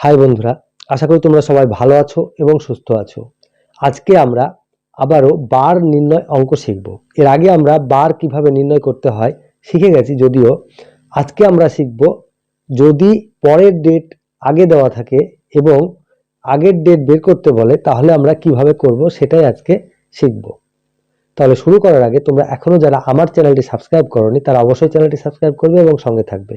High বন্ধুরা, আশা করি তোমরা সবাই ভালো আছো এবং সুস্থ আছো। আজকে আমরা আবারও বার নির্ণয় অঙ্ক শিখব। এর আগে আমরা বার কীভাবে নির্ণয় করতে হয় শিখে গেছি, যদিও আজকে আমরা শিখব যদি পরের ডেট আগে দেওয়া থাকে এবং আগের ডেট বের করতে বলে, তাহলে আমরা কীভাবে করব সেটাই আজকে শিখব। তাহলে শুরু করার আগে তোমরা এখনও যারা আমার চ্যানেলটি সাবস্ক্রাইব করনি, তারা অবশ্যই চ্যানেলটি সাবস্ক্রাইব করবে এবং সঙ্গে থাকবে।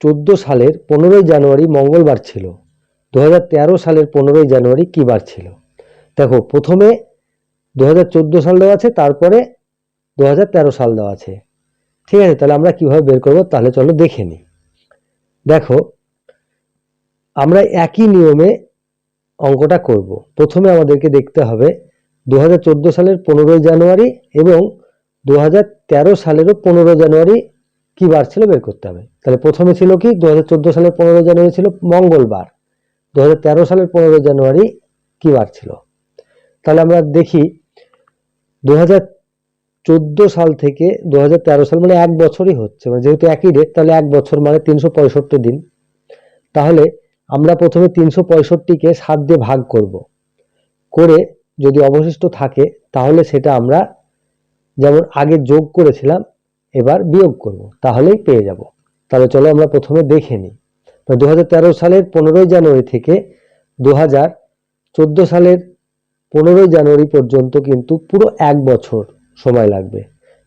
চোদ্দ সালের পনেরোই জানুয়ারি মঙ্গলবার ছিল। দু হাজার তেরো সালের পনেরোই জানুয়ারি কি বার ছিল? দেখো, প্রথমে দু হাজার চোদ্দ সাল দেওয়া আছে, তারপরে দু হাজার তেরো সাল দেওয়া আছে। ঠিক আছে, তাহলে আমরা কীভাবে বের করব তাহলে চলো দেখে নিই। দেখো, আমরা একই নিয়মে অঙ্কটা করব। প্রথমে আমাদেরকে দেখতে হবে দু হাজার চোদ্দ সালের পনেরোই জানুয়ারি এবং দু হাজার তেরো সালেরও পনেরো জানুয়ারি কি বার ছিল বের করতে হবে? তাহলে প্রথমে ছিল কি? দু হাজার চোদ্দ সালের পনেরো জানুয়ারি ছিল মঙ্গলবার। দু হাজার তেরো সালের পনেরো জানুয়ারি কি বার ছিল? তাহলে আমরা দেখি দু হাজার চোদ্দ সাল থেকে দু হাজার তেরো সাল মানে এক বছরই হচ্ছে। মানে যেহেতু একই ডেট তাহলে এক বছর মানে তিনশো পঁয়ষট্টি দিন। তাহলে আমরা প্রথমে তিনশো পঁয়ষট্টিকে সাত দিয়ে ভাগ করব। করে যদি অবশিষ্ট থাকে, তাহলে সেটা আমরা যেমন আগে যোগ করেছিলাম এবার বিয়োগ করব, তাহলেই পেয়ে যাব। তাহলে চলো আমরা প্রথমে দেখে নিই। দু হাজার তেরো সালের পনেরোই জানুয়ারি থেকে দু হাজার চোদ্দ সালের পনেরোই জানুয়ারি পর্যন্ত কিন্তু পুরো এক বছর সময় লাগবে।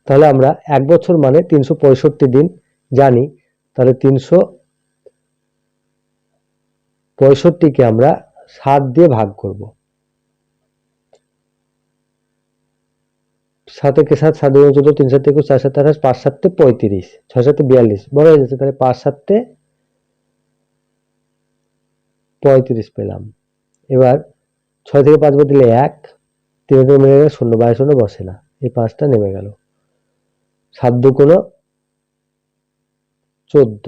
তাহলে আমরা এক বছর মানে তিনশো পঁয়ষট্টি দিন জানি। তাহলে তিনশো পঁয়ষট্টিকে আমরা সাত দিয়ে ভাগ করব। সাত একে সাত সাত দুই চোদ্দ, তিন সাত একুশ, চার সাত আঠাশ, পাঁচ সাতে পঁয়ত্রিশ, ছয় সাতে বিয়াল্লিশ, বড় হয়ে যাচ্ছে তাহলে পাঁচ সাতে পঁয়ত্রিশ পেলাম। এবার ছয় থেকে পাঁচ বাদ দিলে এক, তিন থেকে মিলে গেলে শূন্য বাইশ শূন্য বসে না। এই পাঁচটা নেমে গেল। সাত কোনো চোদ্দ।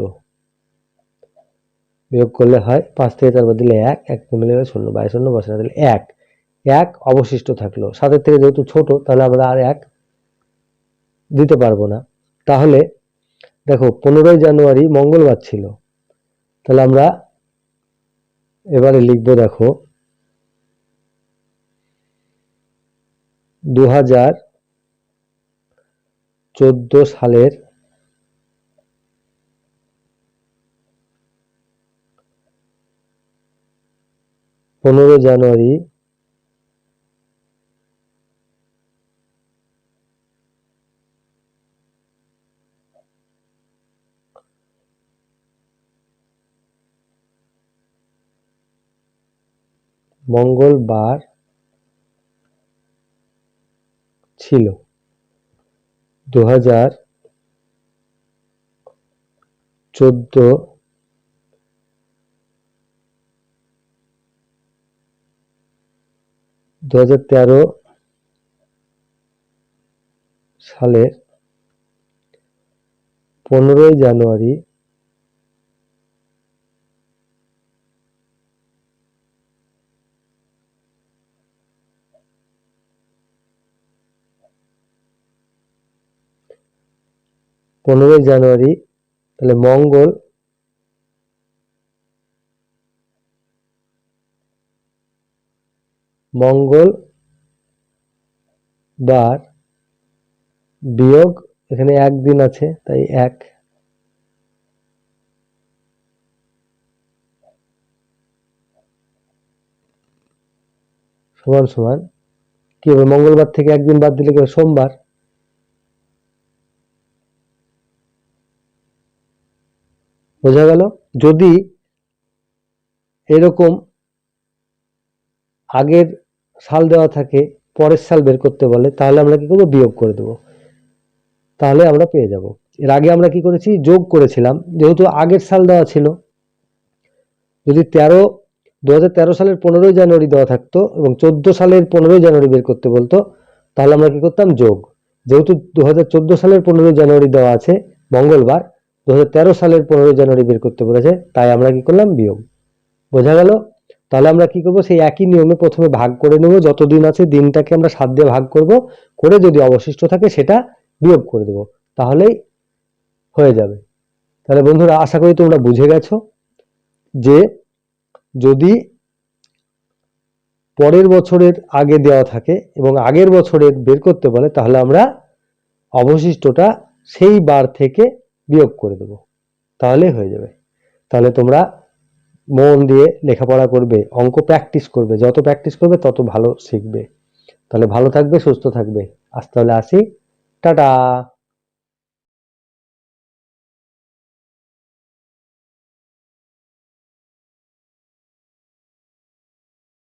বিয়োগ করলে হয় পাঁচ থেকে চার বাদ দিলে এক এক মিলে গেলে শূন্য বাইশ শূন্য বসে না, তাহলে এক। এক অবশিষ্ট থাকল। সাতের থেকে যেহেতু ছোট, তাহলে আমরা আর এক দিতে পারব না। তাহলে দেখো, পনেরোই জানুয়ারি মঙ্গলবার ছিল। তাহলে আমরা এবারে লিখব, দেখো দু হাজার চোদ্দ সালের পনেরো জানুয়ারি মঙ্গলবার ছিল। দু হাজার চোদ্দ দু হাজার তেরো সালের পনেরোই জানুয়ারি পনেরোই জানুয়ারি, তাহলে মঙ্গল মঙ্গল বার বিয়োগ, এখানে একদিন আছে, তাই এক। সমান সমান। কি হবে, মঙ্গলবার থেকে একদিন বাদ দিলে কি সোমবার? বোঝা গেল? যদি এরকম আগের সাল দেওয়া থাকে, পরের সাল বের করতে বলে, তাহলে আমরা কি করব? বিয়োগ করে দেবো। তাহলে আমরা পেয়ে যাব। এর আগে আমরা কি করেছি? যোগ করেছিলাম। যেহেতু আগের সাল দেওয়া ছিল, যদি তেরো দু সালের পনেরোই জানুয়ারি দেওয়া থাকতো এবং চোদ্দ সালের পনেরোই জানুয়ারি বের করতে বলতো, তাহলে আমরা কি করতাম? যোগ। যেহেতু দু হাজার চোদ্দ সালের পনেরোই জানুয়ারি দেওয়া আছে, মঙ্গলবার দু হাজার তেরো সালের পনেরোই জানুয়ারি বের করতে বলেছে, তাই আমরা কি করলাম? বিয়োগ। বোঝা গেল? তাহলে আমরা কি করব? সেই একই নিয়মে প্রথমে ভাগ করে নেব যত দিন আছে দিনটাকে আমরা সাত দিয়ে ভাগ করব, করে যদি অবশিষ্ট থাকে সেটা বিয়োগ করে দেব। তাহলেই হয়ে যাবে। তাহলে বন্ধুরা, আশা করি তোমরা বুঝে গেছো যে যদি পরের বছরের আগে দেওয়া থাকে এবং আগের বছরের বের করতে বলে, তাহলে আমরা অবশিষ্টটা সেই বার থেকে বিয়োগ করে দেব। তাহলে হয়ে যাবে। তাহলে তোমরা মন দিয়ে লেখাপড়া করবে, অঙ্ক প্র্যাকটিস করবে। যত প্র্যাকটিস করবে, তত ভালো শিখবে। তাহলে ভালো থাকবে, সুস্থ থাকবে। আজ তাহলে আসি। টাটা!